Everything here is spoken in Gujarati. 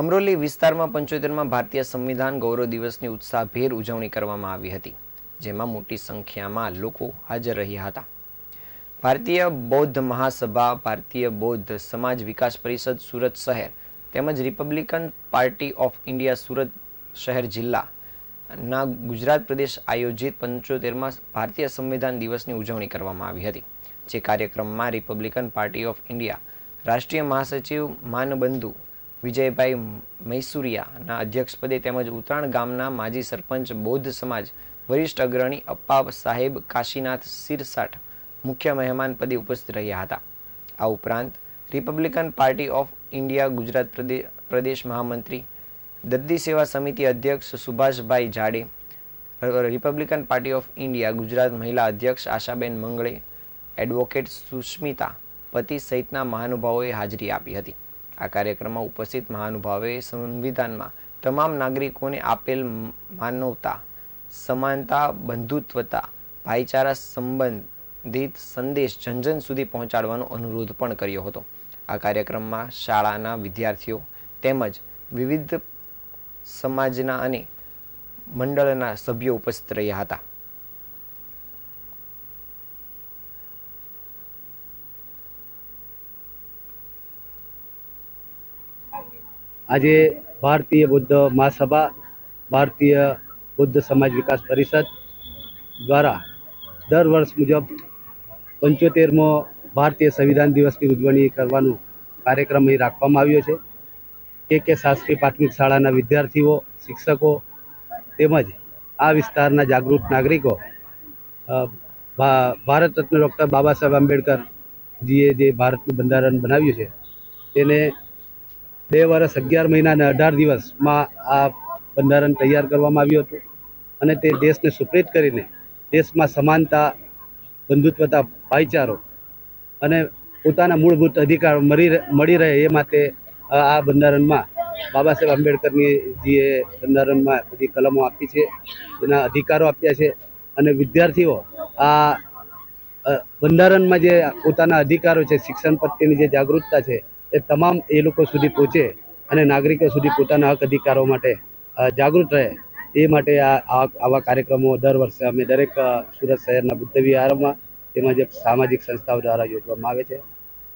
અમરોલી વિસ્તારમાં પંચોતેરમાં ભારતીય સંવિધાન ગૌરવ દિવસની ઉત્સાહભેર ઉજવણી કરવામાં આવી હતી, જેમાં મોટી સંખ્યામાં લોકો હાજર રહ્યા હતા. ભારતીય બૌદ્ધ મહાસભા, ભારતીય બૌદ્ધ સમાજ વિકાસ પરિષદ સુરત શહેર તેમજ Republican party of India Surat શહેર જિલ્લાના ગુજરાત પ્રદેશ આયોજિત પંચોતેરમાં ભારતીય સંવિધાન દિવસની ઉજવણી કરવામાં આવી હતી, જે કાર્યક્રમમાં રિપબ્લિકન પાર્ટી ઓફ ઇન્ડિયા રાષ્ટ્રીય મહાસચિવ માનબંધુ વિજયભાઈ મૈસુરિયાના અધ્યક્ષપદે તેમજ ઉત્તરાણ ગામના માજી સરપંચ બૌદ્ધ સમાજ વરિષ્ઠ અગ્રણી અપ્પા સાહેબ કાશીનાથ સિરસાટ મુખ્ય મહેમાન પદે ઉપસ્થિત રહ્યા હતા. આ ઉપરાંત Republican party of India Gujarat પ્રદે- પ્રદેશ મહામંત્રી, દર્દી સેવા સમિતિ અધ્યક્ષ Subhashbhai Jade, Republican party of India Gujarat મહિલા અધ્યક્ષ આશાબેન મંગળે, એડવોકેટ સુષ્મિતા પતિ સહિતના મહાનુભાવોએ હાજરી આપી હતી. આ કાર્યક્રમમાં ઉપસ્થિત મહાનુભાવે સંવિધાનમાં તમામ નાગરિકોને આપેલ માનવતા, સમાનતા, બંધુત્વતા, ભાઈચારા સંબંધિત સંદેશ જન જન સુધી પહોંચાડવાનો અનુરોધ પણ કર્યો હતો. આ કાર્યક્રમમાં શાળાના વિદ્યાર્થીઓ તેમજ વિવિધ સમાજના અને મંડળના સભ્યો ઉપસ્થિત રહ્યા હતા. આજે ભારતીય બુદ્ધ મહાસભા, ભારતીય બુદ્ધ સમાજ વિકાસ પરિષદ દ્વારા દર વર્ષ મુજબ પંચોતેરમો ભારતીય સંવિધાન દિવસની ઉજવણી કરવાનો કાર્યક્રમ અહીં રાખવામાં આવ્યો છે. કે કે શાસ્ત્રી પ્રાથમિક શાળાના વિદ્યાર્થીઓ, શિક્ષકો તેમજ આ વિસ્તારના જાગૃત નાગરિકો ભારત રત્ન ડૉક્ટર બાબા સાહેબ આંબેડકરજીએ જે ભારતનું બંધારણ બનાવ્યું છે, તેને બે વર્ષ અગિયાર મહિના અને અઢાર દિવસમાં આ બંધારણ તૈયાર કરવામાં આવ્યું હતું અને તે દેશને સુપ્રિત કરીને દેશમાં સમાનતા, બંધુત્વતા, ભાઈચારો અને પોતાના મૂળભૂત અધિકાર મળી મળી રહે એ માટે આ બંધારણમાં બાબા સાહેબ આંબેડકરની જે બંધારણમાં બધી કલમો આપી છે એના અધિકારો આપ્યા છે અને વિદ્યાર્થીઓ આ બંધારણમાં જે પોતાના અધિકારો છે, શિક્ષણ પ્રત્યેની જે જાગૃતતા છે એ તમામ એ લોકો સુધી પહોંચે અને નાગરિકો સુધી પોતાના હક અધિકારો માટે જાગૃત રહે, એ માટે આ આવા કાર્યક્રમો દર વર્ષે અમે દરેક સુરત શહેરના બુદ્ધ વિહારમાં તેમજ સામાજિક સંસ્થાઓ દ્વારા યોજવામાં આવે છે.